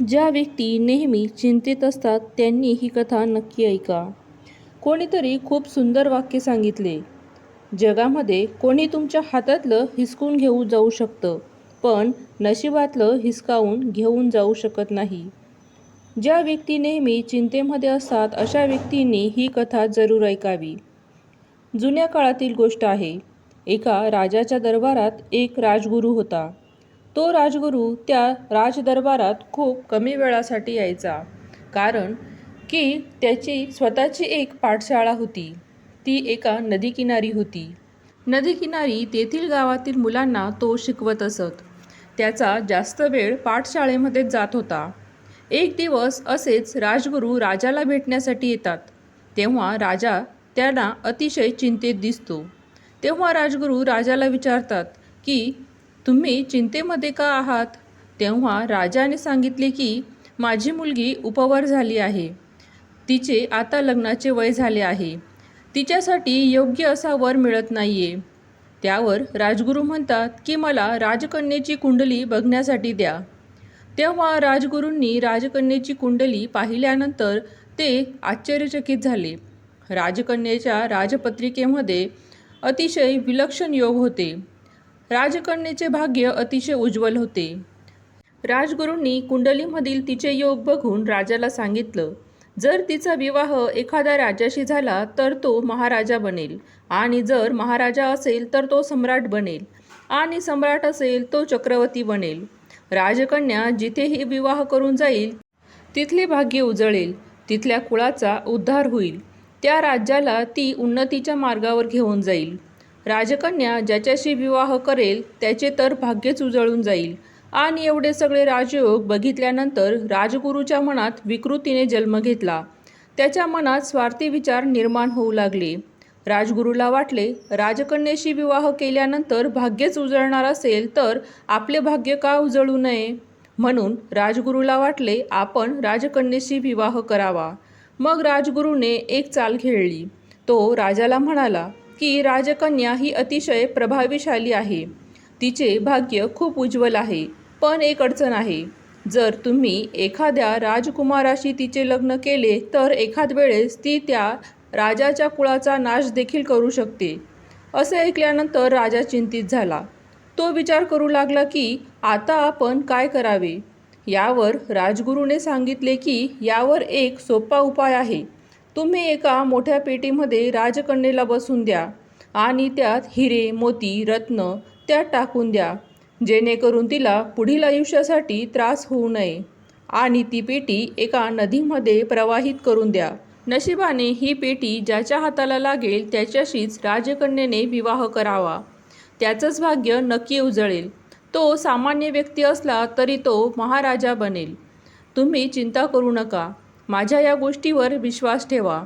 ज्या व्यक्ती नेहमी चिंतेत असतात त्यांनी ही कथा नक्की ऐका. कोणीतरी खूप सुंदर वाक्य सांगितले. जगामध्ये कोणी तुमच्या हातातलं हिसकून घेऊ जाऊ शकतं पण नशिबातलं हिसकावून घेऊन जाऊ शकत नाही. ज्या व्यक्ती नेहमी चिंतेमध्ये असतात अशा व्यक्तींनी ही कथा जरूर ऐकावी. जुन्या काळातील गोष्ट आहे एका राजाच्या दरबारात एक राजगुरू होता. तो राजगुरू त्या राजदरबारात खूप कमी वेळासाठी यायचा. कारण की त्याची स्वतःची एक पाठशाळा होती. ती एका नदीकिनारी होती. नदीकिनारी तेथील गावातील मुलांना तो शिकवत असत. त्याचा जास्त वेळ पाठशाळेमध्येच जात होता. एक दिवस असेच राजगुरू राजाला भेटण्यासाठी येतात. तेव्हा राजा त्यांना अतिशय चिंतेत दिसतो. तेव्हा राजगुरू राजाला विचारतात की तुम्ही चिंतेमध्ये का आहात? तेव्हा राजाने सांगितले की माझी मुलगी उपवर झाली आहे. तिचे आता लग्नाचे वय झाले आहे. तिच्यासाठी योग्य असा वर मिळत नाही आहे त्यावर राजगुरू म्हणतात की मला राजकन्येची कुंडली बघण्यासाठी द्या. तेव्हा राजगुरूंनी राजकन्येची कुंडली पाहिल्यानंतर ते आश्चर्यचकित झाले. राजकन्येच्या राजपत्रिकेमध्ये अतिशय विलक्षण योग होते. राजकन्येचे भाग्य अतिशय उज्ज्वल होते. राजगुरूंनी कुंडलीमधील तिचे योग बघून राजाला सांगितलं जर तिचा विवाह एखाद्या राजाशी झाला तर तो महाराजा बनेल. आणि जर महाराजा असेल तर तो सम्राट बनेल. आणि सम्राट असेल तो चक्रवर्ती बनेल. राजकन्या जिथेही विवाह करून जाईल तिथले भाग्य उजळेल. तिथल्या कुळाचा उद्धार होईल. त्या राज्याला ती उन्नतीच्या मार्गावर घेऊन जाईल. राजकन्या ज्याच्याशी विवाह करेल त्याचे तर भाग्यच उजळून जाईल. आणि एवढे सगळे राजयोग बघितल्यानंतर राजगुरूच्या मनात विकृतीने जन्म घेतला. त्याच्या मनात स्वार्थी विचार निर्माण होऊ लागले. राजगुरूला वाटले राजकन्येशी विवाह केल्यानंतर भाग्यच उजळणार असेल तर आपले भाग्य का उजळू नये? म्हणून राजगुरूला वाटले आपण राजकन्येशी विवाह करावा. मग राजगुरूने एक चाल खेळली. तो राजाला म्हणाला की राजकन्या ही अतिशय प्रभावीशाली आहे. तिचे भाग्य खूप उज्ज्वल आहे पण एक अडचण आहे. जर तुम्ही एखाद्या राजकुमाराशी तिचे लग्न केले तर एखाद वेळेस ती त्या राजाच्या कुळाचा नाश देखील करू शकते. असे ऐकल्यानंतर राजा चिंतित झाला. तो विचार करू लागला की आता आपण काय करावे? यावर राजगुरूने सांगितले की यावर एक सोपा उपाय आहे. तुम्ही एका मोठ्या पेटीमध्ये राजकन्येला बसून द्या आणि त्यात हिरे मोती रत्न त्यात टाकून द्या जेणेकरून तिला पुढील आयुष्यासाठी त्रास होऊ नये. आणि ती पेटी एका नदीमध्ये प्रवाहित करून द्या. नशिबाने ही पेटी ज्याच्या हाताला लागेल त्याच्याशीच राजकन्येने विवाह करावा. त्याचंच भाग्य नक्की उजळेल. तो सामान्य व्यक्ती असला तरी तो महाराजा बनेल. तुम्ही चिंता करू नका. माझ्या या गोष्टीवर विश्वास ठेवा.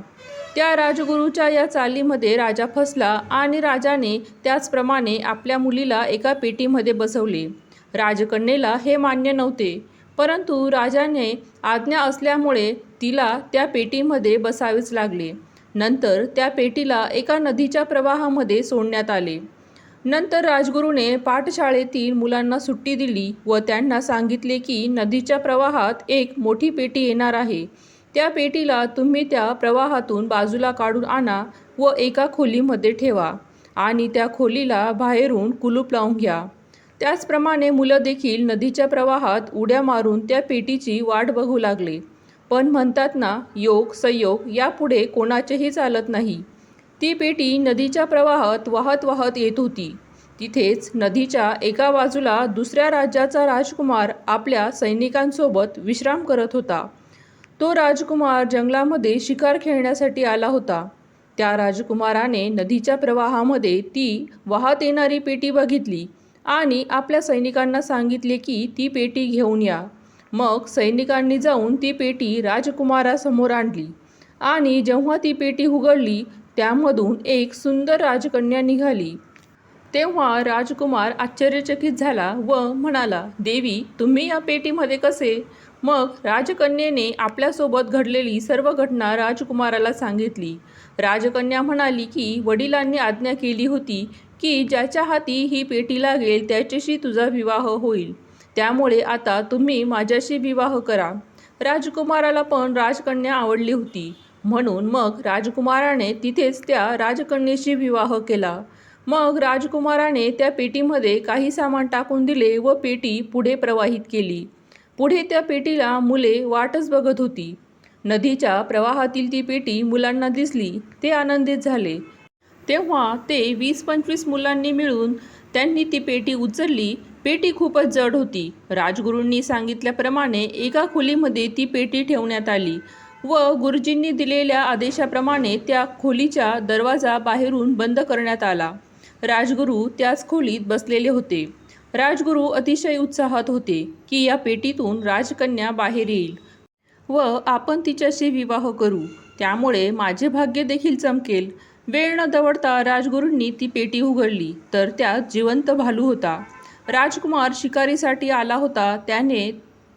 त्या राजगुरूच्या या चालीमध्ये राजा फसला आणि राजाने त्याचप्रमाणे आपल्या मुलीला एका पेटीमध्ये बसवले. राजकन्येला हे मान्य नव्हते परंतु राजाने आज्ञा असल्यामुळे तिला त्या पेटीमध्ये बसावेच लागले. नंतर त्या पेटीला एका नदीच्या प्रवाहामध्ये सोडण्यात आले. नंतर राजगुरूने पाठशाळेतील मुलांना सुट्टी दिली व त्यांना सांगितले की नदीच्या प्रवाहात एक मोठी पेटी येणार आहे. त्या पेटीला तुम्ही त्या प्रवाहातून बाजूला काढून आणा व एका खोलीमध्ये ठेवा आणि त्या खोलीला बाहेरून कुलूप लावून घ्या. त्याचप्रमाणे मुलं देखील नदीच्या प्रवाहात उड्या मारून त्या पेटीची वाट बघू लागले. पण म्हणतात ना योग संयोग यापुढे कोणाचेही चालत नाही. ती पेटी नदीच्या प्रवाहात वाहत वाहत येत होती. तिथेच नदीच्या एका बाजूला दुसऱ्या राज्याचा राजकुमार आपल्या सैनिकांसोबत विश्राम करत होता. तो राजकुमार जंगलामध्ये शिकार खेळण्यासाठी आला होता. त्या राजकुमाराने नदीच्या प्रवाहामध्ये ती वाहत येणारी पेटी बघितली आणि आपल्या सैनिकांना सांगितले की ती पेटी घेऊन या. मग सैनिकांनी जाऊन ती पेटी राजकुमारासमोर आणली आणि जेव्हा ती पेटी उघडली त्यामधून एक सुंदर राजकन्या निघाली. तेव्हा राजकुमार आश्चर्यचकित झाला व म्हणाला देवी तुम्ही या पेटीमध्ये कसे? मग राजकन्येने आपल्यासोबत घडलेली सर्व घटना राजकुमाराला सांगितली. राजकन्या म्हणाली की वडिलांनी आज्ञा केली होती की ज्याच्या हाती ही पेटी लागेल त्याच्याशी तुझा विवाह होईल. त्यामुळे आता तुम्ही माझ्याशी विवाह करा. राजकुमाराला पण राजकन्या आवडली होती. म्हणून मग राजकुमाराने तिथेच त्या राजकन्येशी विवाह केला. मग राजकुमाराने त्या पेटीमध्ये काही सामान टाकून दिले व पेटी पुढे प्रवाहित केली. पुढे त्या पेटीला मुले वाटच बघत होती. नदीच्या प्रवाहातील ती पेटी मुलांना दिसली ते आनंदित झाले. तेव्हा ते वीस पंचवीस मुलांनी मिळून त्यांनी ती पेटी उचलली. पेटी खूपच जड होती. राजगुरूंनी सांगितल्याप्रमाणे एका खोलीमध्ये ती पेटी ठेवण्यात आली व गुरुजींनी दिलेल्या आदेशाप्रमाणे त्या खोलीचा दरवाजा बाहेरून बंद करण्यात आला. राजगुरू त्याच खोलीत बसलेले होते. राजगुरू अतिशय उत्साहात होते की या पेटीतून राजकन्या बाहेर येईल. व आपण तिच्याशी विवाह करू. त्यामुळे माझे भाग्य देखील चमकेल. वेळ न दवडता राजगुरूंनी ती पेटी उघडली. तर त्यात जिवंत भालू होता. राजकुमार शिकारीसाठी आला होता. त्याने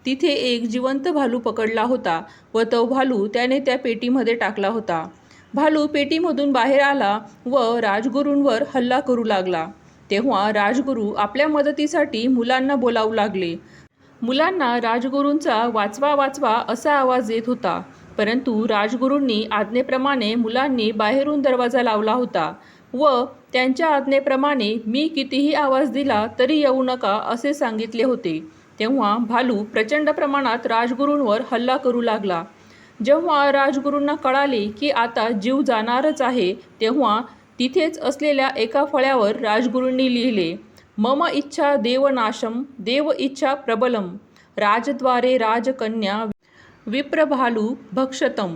तिथे एक जिवंत भालू पकडला होता व तो भालू त्याने त्या पेटीमध्ये टाकला होता. भालू पेटीमधून बाहेर आला व राजगुरूंवर हल्ला करू लागला. तेव्हा राजगुरू आपल्या मदतीसाठी मुलांना बोलावू लागले. मुलांना राजगुरूंचा वाचवा वाचवा असा आवाज येत होता. परंतु राजगुरूंनी आज्ञेप्रमाणे मुलांनी बाहेरून दरवाजा लावला होता व त्यांच्या आज्ञेप्रमाणे मी कितीही आवाज दिला तरी येऊ नका असे सांगितले होते. तेव्हा भालू प्रचंड प्रमाणात राजगुरूंवर हल्ला करू लागला. जेव्हा राजगुरूंना कळाले की आता जीव जाणारच आहे तेव्हा तिथेच असलेल्या एका फळ्यावर राजगुरूंनी लिहिले मम इच्छा देवनाशम देव इच्छा प्रबलम राजद्वारे राजकन्या विप्रभालू भक्षतम.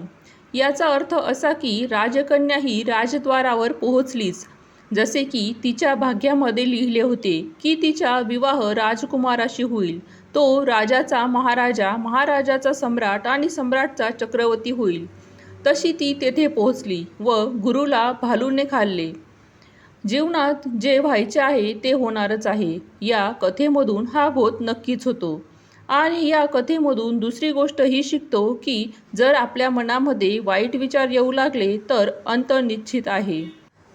याचा अर्थ असा की राजकन्या ही राजद्वारावर पोहोचलीच जसे की तिच्या भाग्यामध्ये लिहिले होते की तिचा विवाह राजकुमाराशी होईल. तो राजाचा महाराजा महाराजाचा सम्राट आणि सम्राटचा चक्रवर्ती होईल. तशी ती तेथे पोहोचली व गुरुला भालूने खाल्ले. जीवनात जे व्हायचे आहे ते होणारच आहे. या कथेमधून हा बोध नक्कीच होतो. आणि या कथेमधून दुसरी गोष्ट ही शिकतो की जर आपल्या मनामध्ये वाईट विचार येऊ लागले तर अंत निश्चित आहे.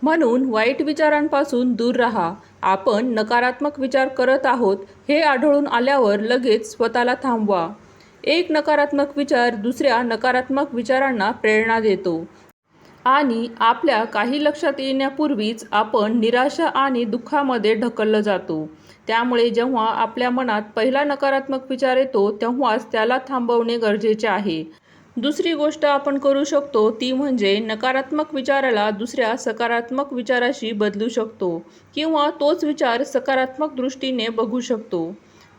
म्हणून वाईट विचारांपासून दूर राहा. आपण नकारात्मक विचार करत आहोत हे आढळून आल्यावर लगेच स्वतःला थांबवा. एक नकारात्मक विचार दुसऱ्या नकारात्मक विचारांना प्रेरणा देतो. आणि आपल्या काही लक्षात येण्यापूर्वीच आपण निराशा आणि दुःखामध्ये ढकललं जातो. त्यामुळे जेव्हा आपल्या मनात पहिला नकारात्मक विचार येतो तेव्हाच त्याला थांबवणे गरजेचे आहे. दुसरी गोष्ट आपण करू शकतो ती म्हणजे नकारात्मक विचाराला दुसऱ्या सकारात्मक विचाराशी बदलू शकतो किंवा तोच विचार सकारात्मक दृष्टीने बघू शकतो.